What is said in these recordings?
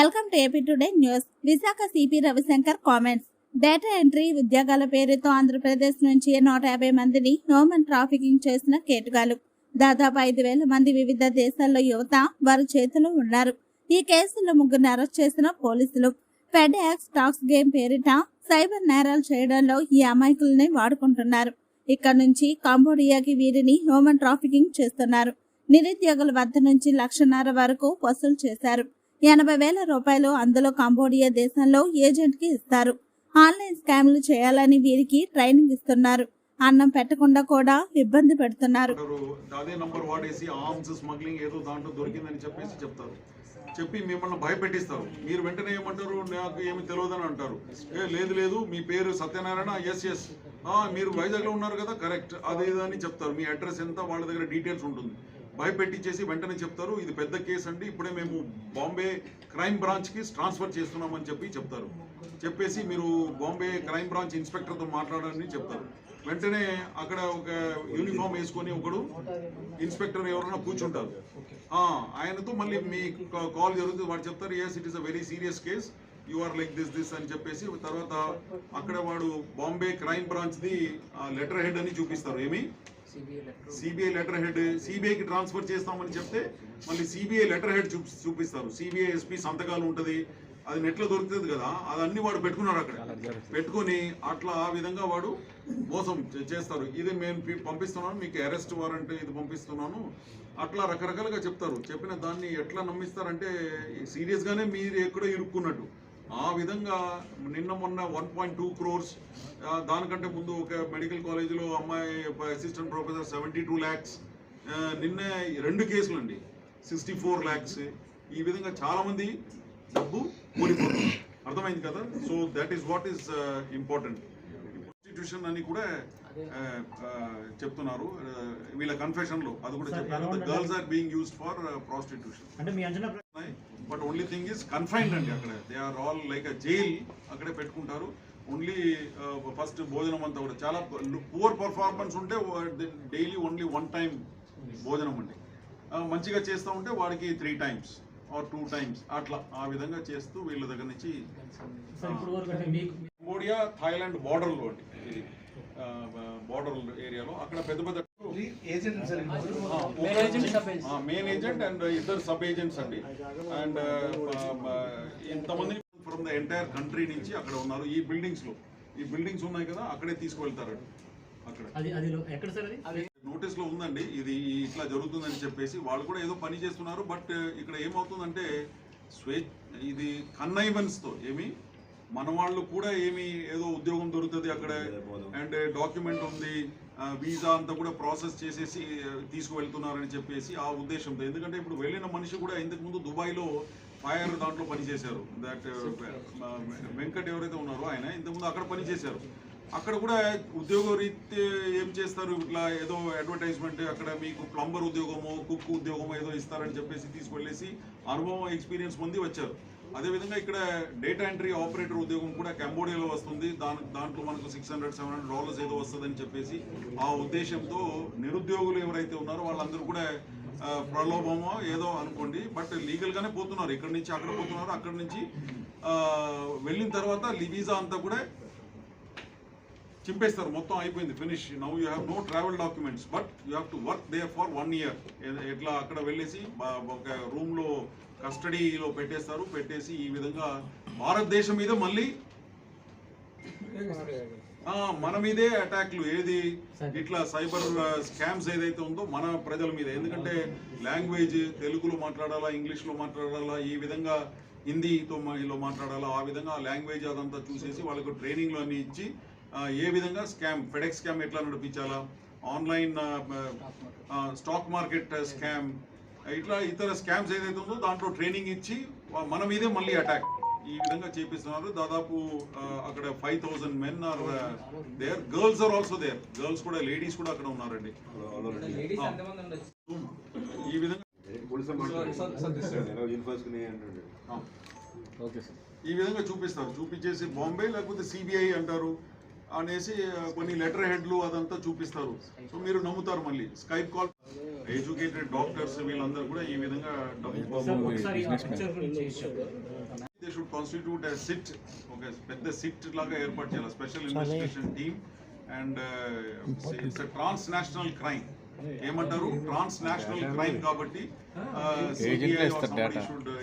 Welcome to AP today news. Visakha CP Ravishankar comments. Data entry ఉద్యోగాల పేరుతో ఆంధ్రప్రదేశ్ నుంచి నూట యాభై మందిని హ్యూమన్ ట్రాఫికింగ్ చేసిన కేటుగాలు. దాదాపు ఐదు వేల మంది వివిధ దేశాల్లో యువత వారి చేతిలో ఉన్నారు. ఈ కేసులో ముగ్గురిని అరెస్ట్ చేసిన పోలీసులు. ఫెడ్ యాక్స్ టాక్స్ గేమ్ పేరిట సైబర్ నేరాలు చేయడంలో ఈ అమాయకుల్ని వాడుకుంటున్నారు. ఇక్కడ నుంచి కాంబోడియాకి వీరిని హ్యూమన్ ట్రాఫికింగ్ చేస్తున్నారు. నిరుద్యోగుల వద్ద నుంచి లక్షన్నర వరకు వసూలు చేశారు. ఎనభై వేల రూపాయలు అందులో కంబోడియా దేశంలో ఏజెంట్కి ఇస్తారు. ఆన్లైన్ స్కామ్లు చేయాలని వీరికి ట్రైనింగ్ ఇస్తున్నారు. అన్నం పెట్టకుండా కూడా ఇబ్బంది పెడుతున్నారు. అదే నంబర్ వాడేసి ఆర్మ్స్ స్మగ్లింగ్ ఏదో దాంట్లో దొరికిందని చెప్పేసి చెప్తారు. చెప్పి మిమ్మల్ని భయపెట్టిస్తారు. మీరు వెంటనే ఏమంటారు? నాకు ఏమి తెలియదని అంటారు. ఏ లేదు లేదు మీ పేరు సత్యనారాయణ ఎస్ ఎస్ మీరు వైజాగ్లో ఉన్నారు కదా కరెక్ట్. అదే అని చెప్తారు. మీ అడ్రస్ ఎంత? వాళ్ళ దగ్గర డీటెయిల్స్ ఉంటుంది. భయపెట్టించేసి వెంటనే చెప్తారు ఇది పెద్ద కేసు అండి ఇప్పుడే మేము బాంబే క్రైమ్ బ్రాంచ్కి ట్రాన్స్ఫర్ చేస్తున్నామని చెప్పి చెప్తారు. చెప్పేసి మీరు బాంబే క్రైమ్ బ్రాంచ్ ఇన్స్పెక్టర్తో మాట్లాడాలని చెప్తారు. వెంటనే అక్కడ ఒక యూనిఫామ్ వేసుకొని ఒకడు ఇన్స్పెక్టర్ ఎవరైనా కూర్చుంటారు. ఆయనతో మళ్ళీ మీ కాల్ జరుగుతుంది వాడు చెప్తారు yes it is a very serious case you are like this this అని చెప్పేసి తర్వాత అక్కడ వాడు బాంబే క్రైమ్ బ్రాంచ్ది లెటర్ హెడ్ అని చూపిస్తారు. ఏమి? సిబిఐ లెటర్ హెడ్ సిబిఐకి ట్రాన్స్ఫర్ చేస్తామని చెప్తే మళ్ళీ సిబిఐ లెటర్ హెడ్ చూపి చూపిస్తారు. సిబిఐ ఎస్పీ సంతకాలు ఉంటుంది. అది నెట్లో దొరుకుతుంది కదా అదన్నీ వాడు పెట్టుకున్నాడు అక్కడ. పెట్టుకొని అట్లా ఆ విధంగా వాడు మోసం చేస్తారు. ఇది మేము పంపిస్తున్నాను మీకు అరెస్ట్ వారెంట్ ఇది పంపిస్తున్నాను. అట్లా రకరకాలుగా చెప్తారు. చెప్పిన దాన్ని ఎట్లా నమ్మిస్తారంటే సీరియస్గానే మీరు ఎక్కడో ఇరుక్కున్నట్టు. ఆ విధంగా నిన్న మొన్న వన్ పాయింట్ టూ క్రోర్స్ దానికంటే ముందు ఒక మెడికల్ కాలేజీలో అమ్మాయి assistant professor seventy two lakhs నిన్న రెండు కేసులు అండి సిక్స్టీ ఫోర్ ల్యాక్స్ ఈ విధంగా చాలామంది డబ్బు కోల్పోతుంది అర్థమైంది కదా? So that is what is important prostitution అని కూడా చెప్తున్నారు. వీళ్ళ కన్ఫెషన్లో అది కూడా చెప్పారు girls are being used for prostitution అంటే మీ అంచనా ప్ర- but only thing is confined అండి అక్కడ. They are all like a jail అక్కడే పెట్టుకుంటారు. ఓన్లీ ఫస్ట్ భోజనం అంతా కూడా చాలా పువర్ పర్ఫార్మెన్స్ ఉంటే డైలీ ఓన్లీ వన్ టైం భోజనం అండి. మంచిగా చేస్తూ ఉంటే వాడికి three times or two times అట్లా ఆ విధంగా చేస్తూ వీళ్ళ దగ్గర నుంచి కంబోడియా థాయిలాండ్ బార్డర్లో అండి ఇది. బార్డర్ ఏరియాలో అక్కడ పెద్ద పెద్ద మెయిన్ ఏజెంట్ అండ్ ఇద్దరు సబ్ ఏజెంట్స్ అండి. అండ్ ఇంతమంది ఫ్రమ్ ద ఎంటైర్ కంట్రీ నుంచి అక్కడ ఉన్నారు ఈ బిల్డింగ్స్లో. ఈ బిల్డింగ్స్ ఉన్నాయి కదా అక్కడే తీసుకువెళ్తారు. అక్కడ. అది అది లో- ఎక్కడ సార్ అది? నోటీస్లో ఉందండి. ఇది ఇట్లా జరుగుతుందని చెప్పేసి వాళ్ళు కూడా ఏదో పని చేస్తున్నారు. బట్ ఇక్కడ ఏమవుతుందంటే స్వే ఇది కన్నైవెన్స్తో ఏమి? మన వాళ్ళు కూడా ఏమి ఏదో ఉద్యోగం దొరుకుతుంది అక్కడ. అండ్ డాక్యుమెంట్ ఉంది. వీసా అంతా కూడా ప్రాసెస్ చేసేసి తీసుకువెళ్తున్నారని చెప్పేసి ఆ ఉద్దేశంతో. ఎందుకంటే ఇప్పుడు వెళ్ళిన మనిషి కూడా ఇంతకు ముందు దుబాయ్లో ఫైర్ దాంట్లో పనిచేశారు. దట్ వెంకట్ ఎవరైతే ఉన్నారో ఆయన ఇంతకుముందు అక్కడ పనిచేశారు. అక్కడ కూడా ఉద్యోగ రీత్యా ఏం చేస్తారు? ఇట్లా ఏదో అడ్వర్టైజ్మెంట్ అక్కడ మీకు ప్లంబర్ ఉద్యోగమో కుక్ ఉద్యోగమో ఏదో ఇస్తారని చెప్పేసి తీసుకెళ్ళేసి అనుభవం ఎక్స్పీరియన్స్ పొంది వచ్చారు. అదేవిధంగా ఇక్కడ డేటా ఎంట్రీ ఆపరేటర్ ఉద్యోగం కూడా కంబోడియాలో వస్తుంది. దాని దాంట్లో మనకు six hundred seven hundred dollars ఏదో వస్తుందని చెప్పేసి ఆ ఉద్దేశంతో నిరుద్యోగులు ఎవరైతే ఉన్నారో వాళ్ళందరూ కూడా ప్రలోభమో ఏదో అనుకోండి. బట్ లీగల్గానే పోతున్నారు. ఇక్కడ నుంచి అక్కడ పోతున్నారు. అక్కడ నుంచి వెళ్ళిన తర్వాత లివీజా అంతా కూడా చింపేస్తారు మొత్తం అయిపోయింది finish now you have no travel documents but you have to work there for one year ఎట్లా అక్కడ వెళ్ళేసి ఒక రూమ్లో కస్టడీలో పెట్టేస్తారు పెట్టేసి ఈ విధంగా భారతదేశం మీద మళ్ళీ మన మీదే అటాక్లు ఏది? ఇట్లా సైబర్ స్కామ్స్ ఏదైతే ఉందో మన ప్రజల మీద. ఎందుకంటే లాంగ్వేజ్ తెలుగులో మాట్లాడాలా ఇంగ్లీష్లో మాట్లాడాలా ఈ విధంగా హిందీతో మాట్లాడాలా ఆ విధంగా లాంగ్వేజ్ అదంతా చూసేసి వాళ్ళకు ట్రైనింగ్లు అన్ని ఇచ్చి ఏ విధంగా స్కామ్ ఫెడెక్స్ స్కామ్ ఎట్లా నడిపించాలా? ఆన్లైన్ స్టాక్ మార్కెట్ స్కామ్ ఇట్లా ఇతర స్కామ్స్ ఏదైతే ఉందో దాంట్లో ట్రైనింగ్ ఇచ్చి మన మీదే మళ్ళీ అటాక్. ఈ విధంగా చేపిస్తున్నారు. దాదాపు అక్కడ five thousand men are there girls are also there girls కూడా లేడీస్ కూడా అక్కడ ఉన్నారండి. ఈ విధంగా ఆ, ఓకే సార్ ఈ విధంగా చూపిస్తారు. చూపించేసి బాంబే లేకపోతే సిబిఐ అంటారు. అనేసి కొన్ని లెటర్ హెడ్లు అదంతా చూపిస్తారు. సో మీరు నమ్ముతారు మళ్ళీ. స్కైప్ కాల్ ఎడ్యుకేటెడ్ డాక్టర్స్ వీళ్ళందరూ కూడా ఈ విధంగా. దే షుడ్ కాన్స్టిట్యూట్ సిట్ ఒక పెద్ద సిట్ లాగా ఏర్పాటు చేయాలి. Special investigation team and it's transnational crime ఏమంటారు? ట్రాన్స్ నేషనల్ క్రైమ్ కాబట్టి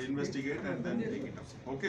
investigate and then take it okay